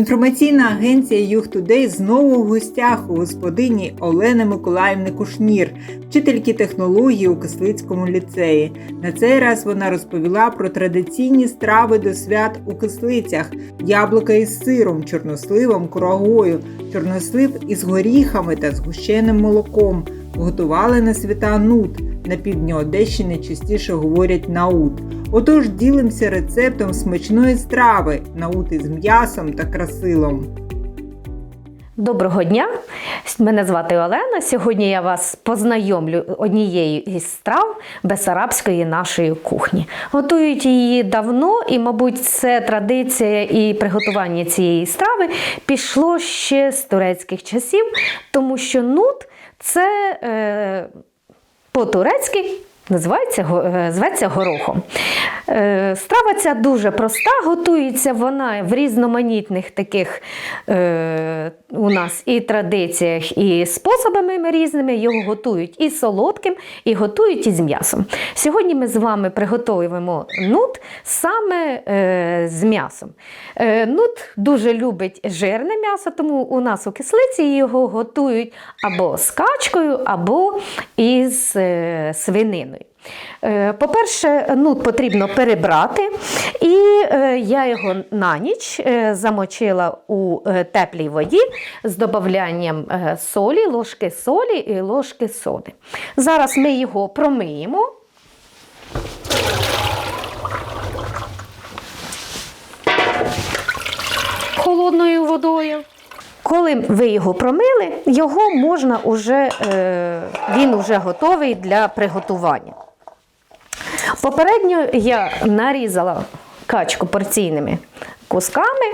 Інформаційна агенція Юг знову в гостях у господині Олени Миколаївни Кушнір, вчительки технології у Кислицькому ліцеї. На цей раз вона розповіла про традиційні страви до свят у кислицях: яблука із сиром, чорносливом, курагою, чорнослив із горіхами та згущеним молоком. Готували на свята нут. На півдні Одещини частіше говорять наут. Отож ділимося рецептом смачної страви наут із м'ясом та красилом. Доброго дня! Мене звати Олена. Сьогодні я вас познайомлю однією із страв бесарабської нашої кухні. Готують її давно, і, мабуть, це традиція і приготування цієї страви пішло ще з турецьких часів, тому що нут це е, по-турецьки називається е, зветься горохом. Е, Страва ця дуже проста, готується вона в різноманітних таких е, у нас і традиціях, і способами різними. Його готують і солодким, і готують із м'ясом. Сьогодні ми з вами приготуємо нут саме з м'ясом. Нут дуже любить жирне м'ясо, тому у нас у кислиці його готують або з качкою, або із свининою. Е, По-перше, нут потрібно перебрати, і е, я його на ніч е, замочила у теплій воді з додаванням солі, ложки солі і ложки соди. Зараз ми його промиємо. Холодною водою. Коли ви його промили, його можна уже, е, він вже готовий для приготування. Попередньо я нарізала качку порційними кусками.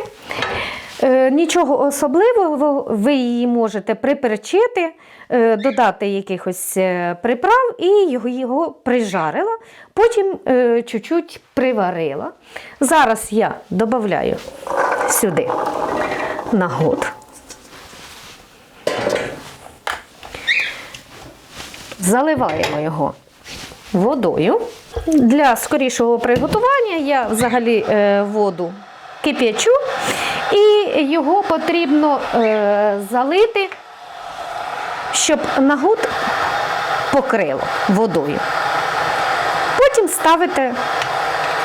Е, Нічого особливого, ви її можете приперчити, е, додати якихось приправ і його, прижарила, потім чуть-чуть приварила. Зараз я додаю сюди на Заливаємо його водою. Для скорішого приготування я взагалі е, воду кип'ячу, і його потрібно е, залити, щоб нагут покрило водою. Потім ставите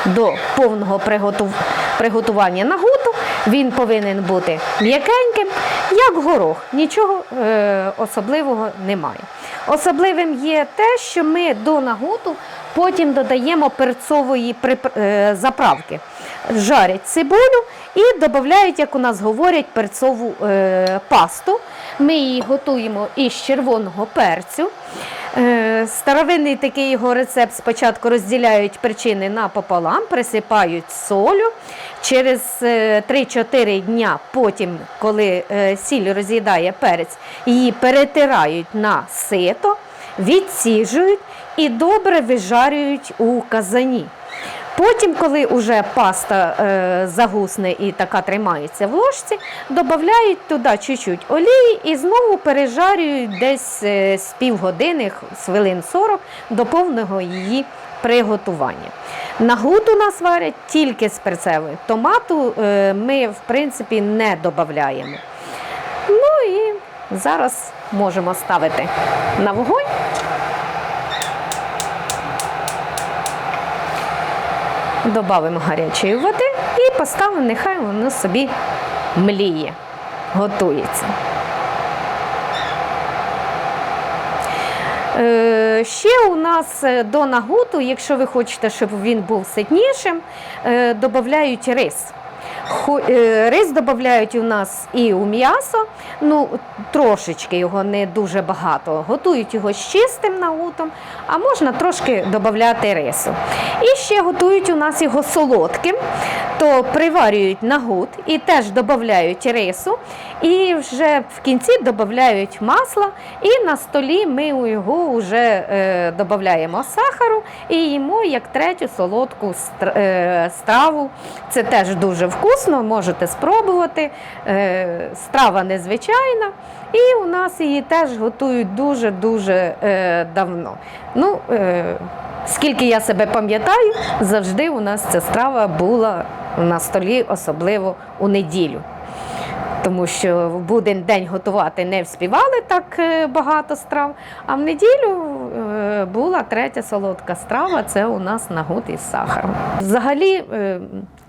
до повного приготу- приготування нагуту. Він повинен бути м'якеньким, як горох. Нічого е, особливого немає. Особливим є те, що ми до нагуту потім додаємо перцової прип... е, заправки. Жарять цибулю і додають, як у нас говорять, перцову е, пасту. Ми її готуємо із червоного перцю. Е, Старовинний такий його рецепт спочатку розділяють перчини напополам, присипають солю. Через е, 3-4 дня, потім, коли е, сіль роз'їдає перець, її перетирають на сито, відсіжують і добре вижарюють у казані. Потім, коли вже паста е, загусне і така тримається в ложці, додають туди чуть-чуть олії і знову пережарюють десь е, з півгодини, з хвилин 40 до повного її приготування. Нагут у нас варять тільки з перцевою. Томату е, ми, в принципі, не додаємо. Ну і зараз можемо ставити на вогонь. Добавимо гарячої води і поставимо, нехай воно собі мліє, готується. Е, Ще у нас е, до нагуту, якщо ви хочете, щоб він був ситнішим, е, додають рис. Е, Рис додають у нас і у м'ясо, ну трошечки його не дуже багато. Готують його з чистим нагутом, а можна трошки додати рису. І ще готують у нас його солодким, то приварюють нагут і теж додають рису. І вже в кінці додають масло, і на столі ми його вже е, додаємо сахару і їмо як третю солодку е, страву. Це теж дуже вкусно, можете спробувати. Е, страва незвичайна. І у нас її теж готують дуже-дуже е, давно. Ну, е, скільки я себе пам'ятаю, завжди у нас ця страва була на столі, особливо у неділю. тому що в буден день готувати не вспівали так багато страв. А в неділю була третя солодка страва це у нас нагут із сахаром. Взагалі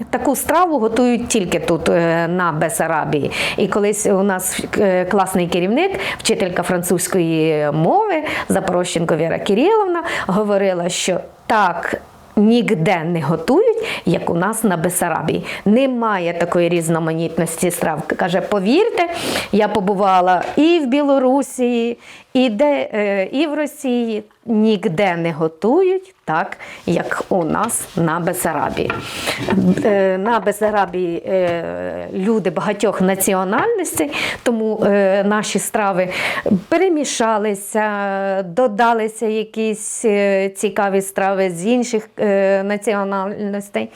таку страву готують тільки тут, е, на Бесарабії. І колись у нас е, класний керівник, вчителька французької мови Запорожченко Віра Кириловна, говорила, що так. Ніде не готують, як у нас на Бесарабії. Немає такої різноманітності страв. Каже, повірте, я побувала і в Білорусі, і, де, е, і в Росії. Ніде не готують так, як у нас на Бесарабії. Е, На Бесарабії е, люди багатьох національностей, тому е, наші страви перемішалися, додалися якісь цікаві страви з інших національностей.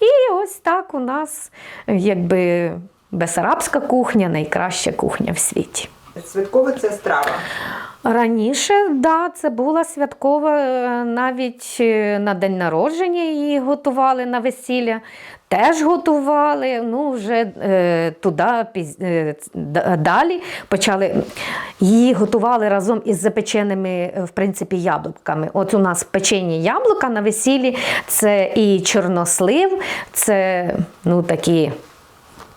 І ось так у нас якби бесарабська кухня найкраща кухня в світі. Святкова це страва. Раніше, да, це була святкова, е, навіть е, на день народження її готували на весілля. Теж готували, ну вже е, туди піз- е, далі почали. Її готували разом із запеченими, е, в принципі, яблуками. От у нас печені яблука на весіллі це і чорнослив, це ну, такі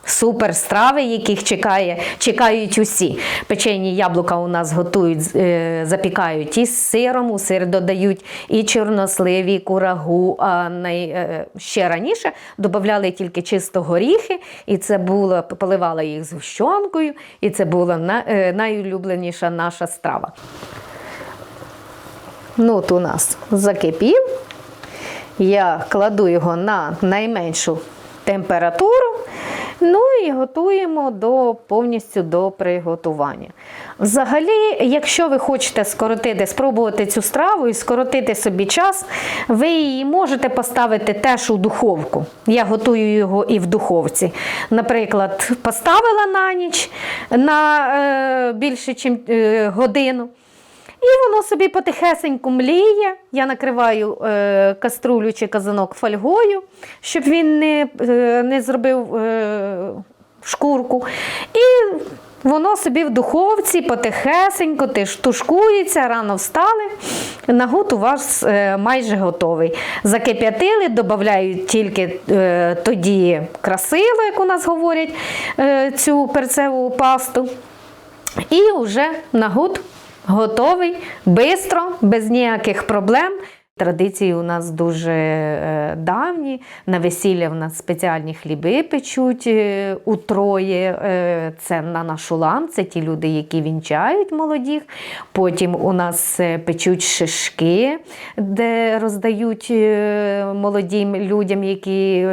Супер страви, яких чекає, чекають усі. Печені яблука у нас готують, е, запікають із сиром, у сир додають і чорнослив, і курагу. А най, е, ще раніше додавали тільки чисто горіхи, і це було, поливали їх з гущонкою, і це була е, найулюбленіша наша страва. Ну, от у нас закипів. Я кладу його на найменшу температуру. Ну і готуємо до повністю до приготування. Взагалі, якщо ви хочете скоротити, спробувати цю страву і скоротити собі час, ви її можете поставити теж у духовку. Я готую його і в духовці. Наприклад, поставила на ніч на е, більше, ніж е, годину. І воно собі потихесеньку мліє. Я накриваю е, каструлю чи казанок фольгою, щоб він не, е, не зробив е, шкурку. І воно собі в духовці потихесенько тушкується, рано встали. Нагут у вас е, майже готовий. Закип'ятили, додають тільки е, тоді красило, як у нас говорять, е, цю перцеву пасту. І вже нагут готовий, бистро, без ніяких проблем. Традиції у нас дуже е, давні. На весілля в нас спеціальні хліби печуть е, утроє. Е, це на нашу лам, це ті люди, які вінчають молодіх. Потім у нас печуть шишки, де роздають молодим людям, які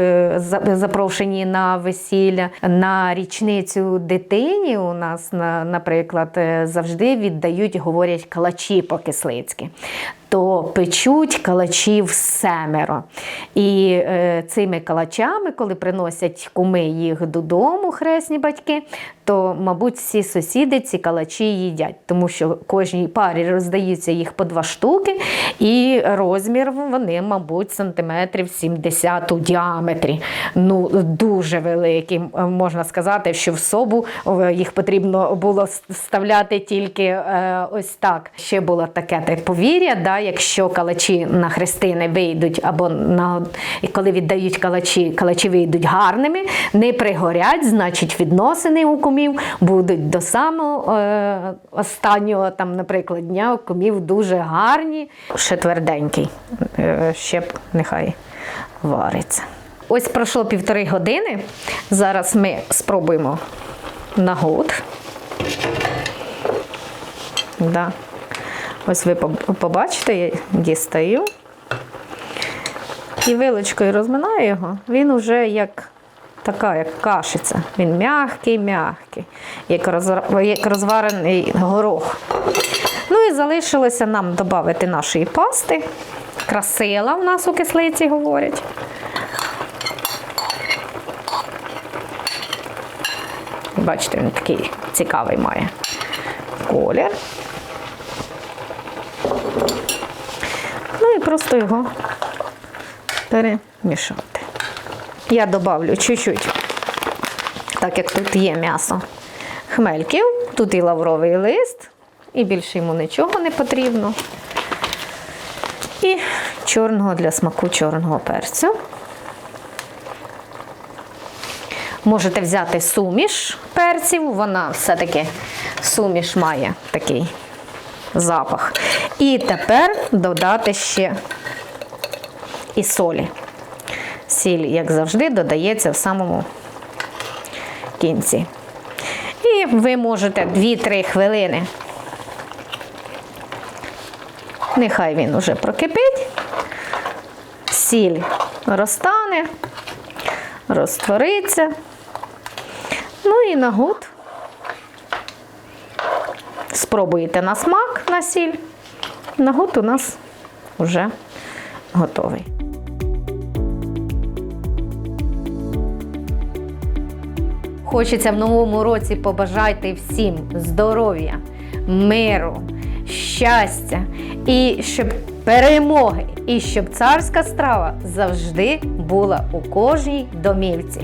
запрошені на весілля. На річницю дитині у нас, наприклад, завжди віддають, говорять калачі по-кислицьки то печуть калачів семеро. І е, цими калачами, коли приносять куми їх додому, хресні батьки, то, мабуть, всі сусіди ці калачі їдять, тому що кожній парі роздаються їх по два штуки, і розмір вони, мабуть, сантиметрів 70 у діаметрі. Ну, дуже великі. Можна сказати, що в собу їх потрібно було вставляти тільки е, ось так. Ще було таке повір'я, да, якщо калачі на хрестини вийдуть, або на коли віддають калачі, калачі вийдуть гарними, не пригорять, значить відносини у кумів будуть до самого е, останнього, там, наприклад, дня у кумів дуже гарні, ще тверденький. Е, ще б нехай вариться. Ось пройшло півтори години. Зараз ми спробуємо нагод. Да. Ось ви побачите, я дістаю. І вилочкою розминаю його, він уже як така, як кашиця. Він м'який, м'який, як, розра- як розварений горох. Ну і залишилося нам додати нашої пасти. Красила в нас у кислиці говорять. Бачите, він такий цікавий має колір. Ну і просто його перемішати. Я добавлю чуть-чуть так як тут є м'ясо хмельків, тут і лавровий лист, і більше йому нічого не потрібно. І чорного для смаку чорного перцю. Можете взяти суміш перців, вона все-таки суміш має такий запах. І тепер додати ще і солі. Сіль, як завжди, додається в самому кінці. І ви можете 2-3 хвилини. Нехай він уже прокипить, сіль розтане, розтвориться. Ну і на гуд. Спробуєте на смак на сіль. На гуд у нас вже готовий. Хочеться в новому році побажати всім здоров'я, миру, щастя і щоб перемоги, і щоб царська страва завжди була у кожній домівці.